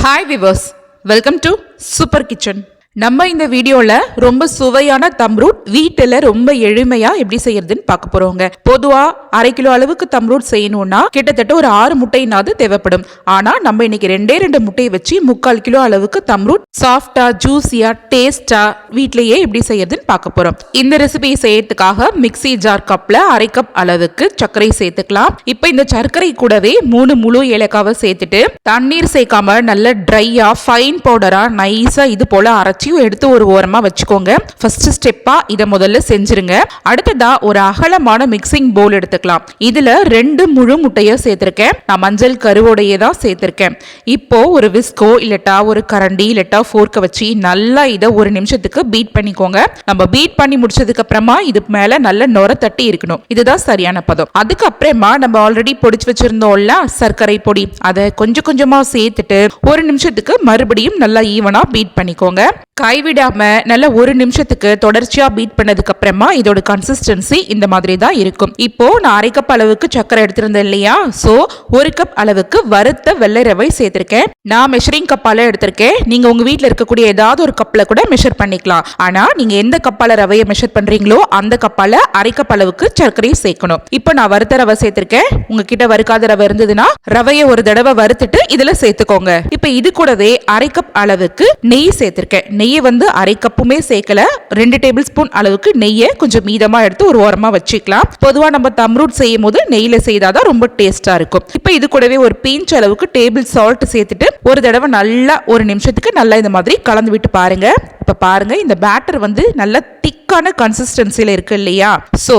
Hi viewers welcome to super kitchen நம்ம இந்த வீடியோவில் ரொம்ப சுவையான தம்ரூட் வீட்டில் ரொம்ப எளிமையாக எப்படி செய்யறதுன்னு பார்க்க போகிறோங்க பொதுவாக அரை கிலோ அளவுக்கு தம்ரூட் செய்யணும்னா கிட்டத்தட்ட ஒரு ஆறு முட்டைனாவது தேவைப்படும். ஆனா நம்ம இன்னைக்கு ரெண்டே ரெண்டு முட்டையை வச்சு முக்கால் கிலோ அளவுக்கு தம்ரூட் சாஃப்டா ஜூஸியா டேஸ்டா வீட்லயே எப்படி செய்யறதுன்னு பார்க்க போறோம். இந்த ரெசிபியை செய்யறதுக்காக மிக்ஸி ஜார் கப்ல அரை கப் அளவுக்கு சர்க்கரை சேர்த்துக்கலாம். இப்போ இந்த சர்க்கரை கூடவே மூணு முழு ஏலக்காவை சேர்த்துட்டு தண்ணீர் சேர்க்காம நல்ல ட்ரையா ஃபைன் பவுடரா நைஸா இது போல அரைச்சி எடுத்து ஒரு ஓரமா வச்சுக்கோங்க. ஃபர்ஸ்ட் ஸ்டெப்பா இதை முதல்ல செஞ்சிருங்க. அடுத்ததா ஒரு அகலமான மிக்சிங் பவுல் சேர்த்துக்கலாம். இதுல ரெண்டு முழு முட்டையை சேர்த்திருக்கேன். நான் மஞ்சள் கருவோடையே தான் சேர்த்திருக்கேன். இப்போ ஒரு விஸ்கோ இல்லட்டா ஒரு கரண்டி இல்லட்டா ஃபோர்க்கை வச்சு நல்லா இதை ஒரு நிமிஷத்துக்கு பீட் பண்ணிக்கோங்க. நம்ம பீட் பண்ணி முடிச்சதுக்கு அப்புறமா இது மேல நல்ல நுர தட்டி இருக்கணும். இதுதான் சரியான பதம். அதுக்கப்புறமா நம்ம ஆல்ரெடி பொடிச்சு வச்சிருந்தோம்ல சர்க்கரை பொடி. அதை கொஞ்சம் கொஞ்சமா சேர்த்துட்டு ஒரு நிமிஷத்துக்கு மறுபடியும் நல்லா ஈவனா பீட் பண்ணிக்கோங்க. கைவிடாமல் நல்ல ஒரு நிமிஷத்துக்கு தொடர்ச்சியாக பீட் பண்ணதுக்கு அப்புறமா இதோட கன்சிஸ்டன்சி இந்த மாதிரி தான் இருக்கும். இப்போ நான் அரை கப் அளவுக்கு சர்க்கரை எடுத்திருந்தேன் இல்லையா? ஸோ ஒரு கப் அளவுக்கு வறுத்த வெள்ளை ரவை சேர்த்திருக்கேன். நான் மெஷரிங் கப்பால எடுத்திருக்கேன். நீங்க உங்க வீட்டில் இருக்கக்கூடிய ஏதாவது ஒரு கப்பில் கூட மெஷர் பண்ணிக்கலாம். ஆனா நீங்க எந்த கப்பால ரவையை மெஷர் பண்றீங்களோ அந்த கப்பால அரை கப் அளவுக்கு சர்க்கரையை சேர்க்கணும். இப்போ நான் வறுத்த ரவை சேர்த்திருக்கேன். உங்ககிட்ட வறுக்காத ரவை இருந்ததுன்னா ரவையை ஒரு தடவை வறுத்துட்டு இதுல சேர்த்துக்கோங்க. இப்போ இது கூடவே அரை கப் அளவுக்கு நெய் சேர்த்திருக்கேன். நெய்யை வந்து அரை கப்புமே சேர்க்கல. ரெண்டு டேபிள் ஸ்பூன் அளவுக்கு நெய்யை கொஞ்சம் மீதமாக எடுத்து ஒரு ஓரமாக வச்சுக்கலாம். பொதுவாக நம்ம தம்ரூட் செய்யும் போது நெய்யில் செய்தாதான் ரொம்ப டேஸ்ட்டாக இருக்கும். இப்போ இது கூடவே ஒரு பீஞ்ச் அளவுக்கு டேபிள் சால்ட் சேர்த்துட்டு ஒரு தடவை நல்லா ஒரு நிமிஷத்துக்கு நல்லா இந்த மாதிரி கலந்து விட்டு பாருங்க. இப்போ பாருங்க இந்த பேட்டர் வந்து நல்ல திக்கான கன்சிஸ்டன்சியில் இருக்கு இல்லையா? ஸோ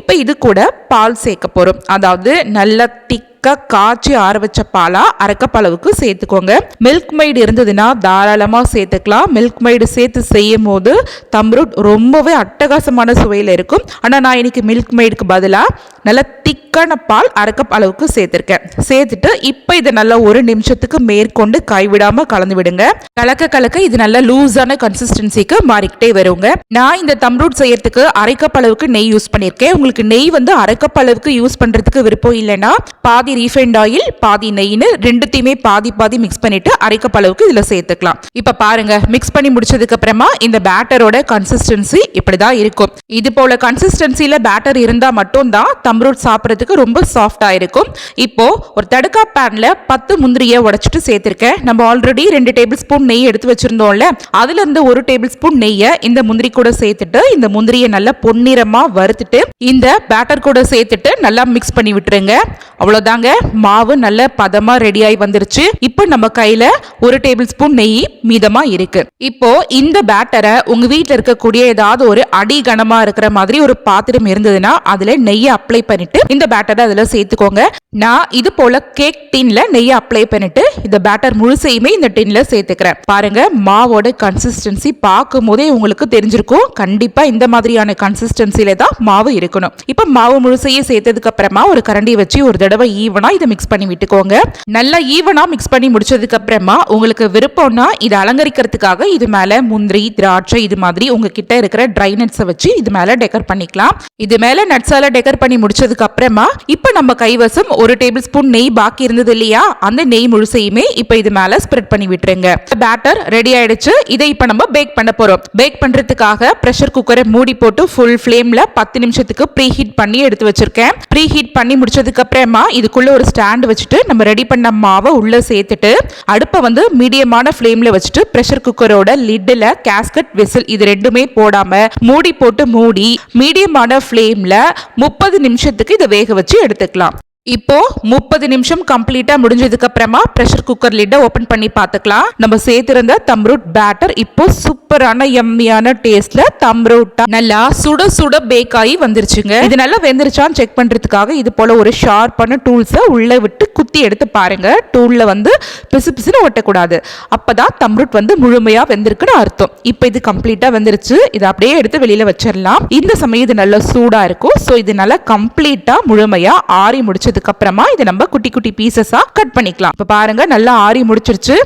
இப்போ இது கூட பால் சேர்க்க போகிறோம் அதாவது நல்ல திக் திக்காக காய்ச்சி ஆற வச்ச பாலா அரைக்கப்பளவுக்கு சேர்த்துக்கோங்க. மில்க் மைடு இருந்ததுன்னா தாராளமாக சேர்த்துக்கலாம். மில்க் மைடு சேர்த்து செய்யும் போது தம்ரூட் ரொம்பவே அட்டகாசமான சுவையில் இருக்கும். ஆனால் நான் இன்னைக்கு மில்க் மைடுக்கு பதிலாக நல்ல திக்கான பால் அரைக்கப் அளவுக்கு சேர்த்துருக்கேன். சேர்த்துட்டு இப்போ இதை நல்லா ஒரு நிமிஷத்துக்கு மேற்கொண்டு கைவிடாமல் கலந்து விடுங்க. கலக்க கலக்க இது நல்ல லூஸான கன்சிஸ்டன்சிக்கு மாறிக்கிட்டே வருங்க. நான் இந்த தம்ரூட் செய்யறதுக்கு அரைக்கப் அளவுக்கு நெய் யூஸ் பண்ணியிருக்கேன். உங்களுக்கு நெய் வந்து அரைக்கப் அளவுக்கு யூஸ் பண்ணுறதுக்கு விருப்பம் இல்லைன்னா பாதி ரீஃபைண்ட் ஆயில் பாதி நெய்னு ரெண்டுத்தையுமே பாதி பாதி மிக்ஸ் பண்ணிட்டு அரைக்கப் அளவுக்கு இதில் சேர்த்துக்கலாம். இப்போ பாருங்க மிக்ஸ் பண்ணி முடிச்சதுக்கு அப்புறமா இந்த பேட்டரோட கன்சிஸ்டன்சி இப்படிதான் இருக்கும். இது போல கன்சிஸ்டன்சியில பேட்டர் இருந்தால் மட்டும்தான் தம்ரூட் சாப்பிட்றதுக்கு ரொம்ப சாஃப்டாக இருக்கும். இப்போ ஒரு தடுக்கா பேன்ல பத்து முந்திரியை உடைச்சிட்டு சேர்த்துருக்கேன். நம்ம ஆல்ரெடி ரெண்டு டேபிள் ஸ்பூன் நெய் எடுத்து வச்சிருந்தோம்ல அதுல இருந்து ஒரு டேபிள் ஸ்பூன் நெய்யை இந்த முந்திரி கூட சேர்த்துட்டு இந்த முந்திரியை நல்லா பொன்னிறமா வறுத்துட்டு இந்த பேட்டர் கூட சேர்த்துட்டு நல்லா மிக்ஸ் பண்ணி விட்டுருங்க. அவ்வளோதாங்க மாவு நல்ல பதமா ரெடி ஆகி வந்துருச்சு. இப்போ நம்ம கையில ஒரு டேபிள் ஸ்பூன் நெய் மீதமா இருக்கு. இப்போ இந்த பேட்டரை உங்க வீட்டில் இருக்கக்கூடிய ஏதாவது ஒரு அடி கனமா இருக்கிற மாதிரி ஒரு பாத்திரம் இருந்ததுன்னா அதுல நெய்யை அப்ளை பண்ணிட்டு இந்த பேட்டரை அதுல சேர்த்துக்கோங்க. நான் இது போல கேக் டின்ல நெய்யை அப்ளை பண்ணிட்டு இந்த பேட்டர் முழுசையுமே இந்த டின்ல சேர்த்துக்கிறேன். பாருங்க மாவோட கன்சிஸ்டன்சி பார்க்கும் போதே உங்களுக்கு தெரிஞ்சிருக்கும். கண்டிப்பா இந்த மாதிரியான கன்சிஸ்டன்சில தான் மாவு இருக்கணும். இப்போ மாவு முழுசையே சேர்த்ததுக்கு அப்புறமா ஒரு கரண்டி வச்சு ஒரு தடவை ஈவனாக இதை மிக்ஸ் பண்ணி விட்டுக்கோங்க. நல்லா ஈவனாக மிக்ஸ் பண்ணி முடிச்சதுக்கு அப்புறமா உங்களுக்கு விருப்பம்னா இதை அலங்கரிக்கிறதுக்காக இது மேல முந்திரி திராட்சை இது மாதிரி உங்ககிட்ட இருக்கிற ட்ரை நட்ஸை வச்சு இது மேல டெக்கர் பண்ணிக்கலாம். இது மேல நட்ஸால் டெக்கர் பண்ணி முடிச்சதுக்கு அப்புறமா இப்போ நம்ம கைவசம் ஒரு டேபிள் ஸ்பூன் நெய் பாக்கி இருந்தது இல்லையா? அந்த நெய் முழுசையுமே இப்போ இது மேல ஸ்ப்ரெட் பண்ணி விட்டுருங்க. பேட்டர் ரெடி ஆயிடுச்சு. இதை இப்போ நம்ம பேக் பண்ண போறோம். பேக் பண்றதுக்காக ப்ரெஷர் குக்கரை மூடி போட்டு ஃபுல் ஃப்ளேம்ல பத்து நிமிஷத்துக்கு ப்ரீ ஹீட் பண்ணி எடுத்து வச்சிருக்கேன். ப்ரீ ஹீட் பண்ணி முடிச்சதுக்கு அப்புறமா அதுக்குள்ளே ஒரு ஸ்டாண்ட் வச்சுட்டு நம்ம ரெடி பண்ண மாவை உள்ளே சேர்த்துட்டு அடுப்பை வந்து மீடியமான ஃப்ளேமில் வச்சுட்டு ப்ரெஷர் குக்கரோட லிட்டில் கேஸ்கட் விசில் இது ரெண்டுமே போடாமல் மூடி போட்டு மூடி மீடியமான ஃப்ளேமில் முப்பது நிமிஷத்துக்கு இதை வேக வச்சு எடுத்துக்கலாம். இப்போ முப்பது நிமிஷம் கம்ப்ளீட்டா முடிஞ்சதுக்கு அப்புறமா ப்ரெஷர் குக்கர் லிட்டை ஓபன் பண்ணி பார்த்துக்கலாம். நம்ம சேர்த்திருந்த தம்ரூட் பேட்டர் இப்போ சூப்பரான எம்மியான டேஸ்ட்ல தம்ரூட்டா நல்லா சுட சுட பேக் ஆகி வந்துருச்சுங்க. இது நல்லா வெந்துருச்சான்னு செக் பண்றதுக்காக இது போல ஒரு ஷார்ப்பான டூல்ஸை உள்ள விட்டு குத்தி எடுத்து பாருங்க. டூல்ல வந்து பிசு பிசுன்னு ஒட்டக்கூடாது. அப்பதான் தம்ரூட் வந்து முழுமையா வெந்திருக்குன்னு அர்த்தம். இப்போ இது கம்ப்ளீட்டா வெந்துருச்சு. இதை அப்படியே எடுத்து வெளியில வச்சிடலாம். இந்த சமயம் இது நல்லா சூடா இருக்கும். ஸோ இது நல்லா கம்ப்ளீட்டா முழுமையா ஆறி முடிச்சதுக்கு அப்புறமா இதை நம்ம குட்டி குட்டி பீசஸா கட் பண்ணிக்கலாம். இப்போ பாருங்க நல்லா ஆறி முடிச்சிருச்சு.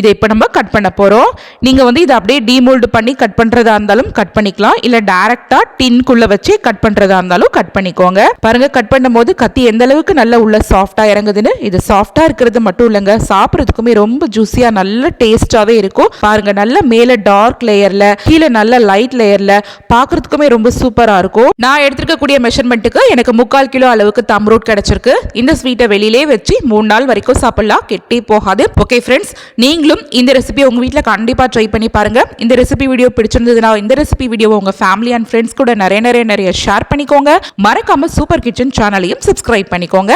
இதை இப்போ நம்ம கட் பண்ண போகிறோம் நீங்கள் வந்து இதை அப்படியே டீமோல்டு பண்ணி கட் பண்ணுறதா இருந்தாலும் கட் பண்ணிக்கலாம். இல்லை டேரெக்டாக டின்குள்ளே வச்சு கட் பண்ணுறதா இருந்தாலும் கட் பண்ணிக்கோங்க. பாருங்கள் கட் பண்ணும்போது கத்தி எந்த அளவுக்கு நல்ல உள்ள சாஃப்டாக இறங்குதுன்னு. இது சாஃப்டாக இருக்கிறது மட்டும் இல்லைங்க. சாப்பிட்றதுக்குமே ரொம்ப ஜூஸியாக நல்ல டேஸ்டாகவே இருக்கும். பாருங்கள் நல்ல மேலே டார்க் லேயரில் கீழே நல்ல லைட் லேயரில் பார்க்கறதுக்குமே ரொம்ப சூப்பராக இருக்கும். நான் எடுத்துருக்கக்கூடிய மெஷர்மெண்ட்டுக்கு எனக்கு முக்கால் கிலோ அளவுக்கு தம்ரூட் கிடச்சிருக்கு. இந்த ஸ்வீட்டை வெளியிலே வச்சு மூணு நாள் வரைக்கும் சாப்பிடலாம். கெட்டி போகாது. ஓகே ஃப்ரெண்ட்ஸ் நீங்கள் நீங்களும் இந்த ரெசிபி உங்கள் வீட்டில் கண்டிப்பாக ட்ரை பண்ணி பாருங்கள் இந்த ரெசிபி வீடியோ பிடிச்சிருந்ததுன்னா இந்த ரெசிபி வீடியோ உங்கள் ஃபேமிலி அண்ட் ஃப்ரெண்ட்ஸ் கூட நிறைய நிறைய நிறைய ஷேர் பண்ணிக்கோங்க. மறக்காமல் சூப்பர் கிச்சன் சேனலையும் சப்ஸ்கிரைப் பண்ணிக்கோங்க.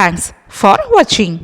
தேங்க்ஸ் ஃபார் வாட்சிங்